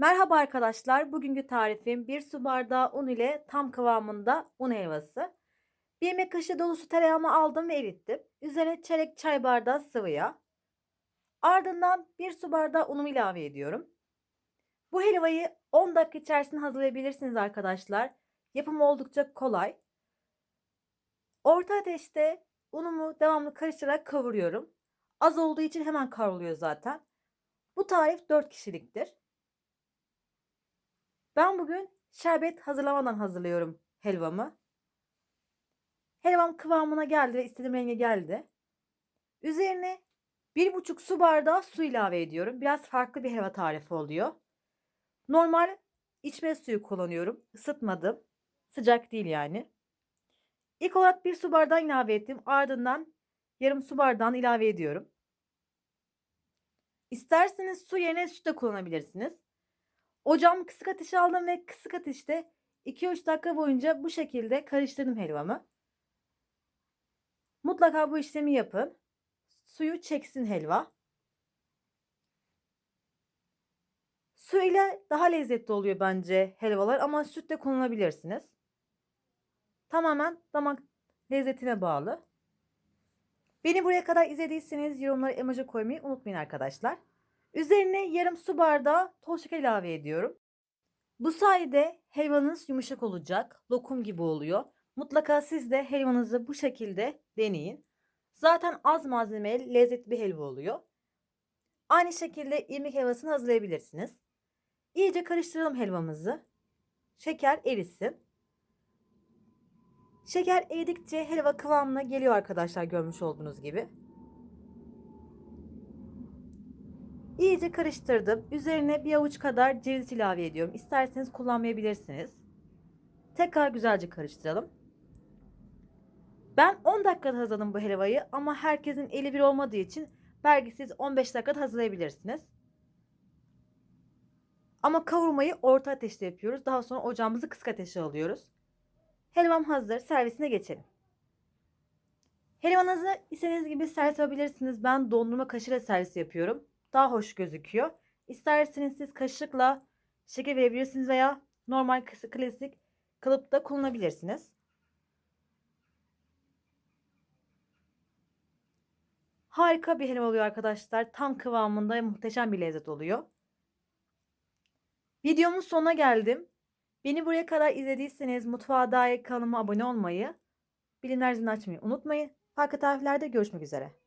Merhaba arkadaşlar. Bugünkü tarifim 1 su bardağı un ile tam kıvamında un helvası. Bir yemek kaşığı dolusu tereyağımı aldım ve erittim. Üzerine çeyrek çay bardağı sıvı yağ. Ardından 1 su bardağı unumu ilave ediyorum. Bu helvayı 10 dakika içerisinde hazırlayabilirsiniz arkadaşlar. Yapımı oldukça kolay. Orta ateşte unumu devamlı karıştırarak kavuruyorum. Az olduğu için hemen kavruluyor zaten. Bu tarif 4 kişiliktir. Ben bugün şerbet hazırlamadan hazırlıyorum helvamı. Helvam kıvamına geldi ve istediğim renge geldi. Üzerine 1,5 su bardağı su ilave ediyorum. Biraz farklı bir helva tarifi oluyor. Normal içme suyu kullanıyorum. Isıtmadım. Sıcak değil yani. İlk olarak bir su bardağı ilave ettim. Ardından yarım su bardağını ilave ediyorum. İsterseniz su yerine süt de kullanabilirsiniz. Ocağımı kısık ateşe aldım ve kısık ateşte 2-3 dakika boyunca bu şekilde karıştırdım helvamı. Mutlaka bu işlemi yapın. Suyu çeksin helva. Su ile daha lezzetli oluyor bence helvalar ama süt de kullanabilirsiniz. Tamamen damak lezzetine bağlı. Beni buraya kadar izlediyseniz yorumlara emoji koymayı unutmayın arkadaşlar. Üzerine yarım su bardağı toz şeker ilave ediyorum. Bu sayede helvanız yumuşak olacak. Lokum gibi oluyor. Mutlaka siz de helvanızı bu şekilde deneyin. Zaten az malzemeli lezzetli bir helva oluyor. Aynı şekilde irmik helvasını hazırlayabilirsiniz. İyice karıştıralım helvamızı. Şeker erisin. Şeker eridikçe helva kıvamına geliyor arkadaşlar görmüş olduğunuz gibi. İyice karıştırdım. Üzerine bir avuç kadar ceviz ilave ediyorum. İsterseniz kullanmayabilirsiniz. Tekrar güzelce karıştıralım. Ben 10 dakikada hazırladım bu helvayı ama herkesin eli bir olmadığı için belki siz 15 dakikada hazırlayabilirsiniz. Ama kavurmayı orta ateşte yapıyoruz. Daha sonra ocağımızı kısık ateşe alıyoruz. Helvam hazır. Servisine geçelim. Helvanızı istediğiniz gibi servis yapabilirsiniz. Ben dondurma kaşığıyla servis yapıyorum daha hoş gözüküyor. İsterseniz siz kaşıkla şeker verebilirsiniz veya normal klasik kalıpta kullanabilirsiniz. Harika bir helva oluyor arkadaşlar. Tam kıvamında muhteşem bir lezzet oluyor. Videomun sonuna geldim. Beni buraya kadar izlediyseniz mutfağa dair kanalıma abone olmayı, bilimler zilini açmayı unutmayın. Farklı tariflerde görüşmek üzere.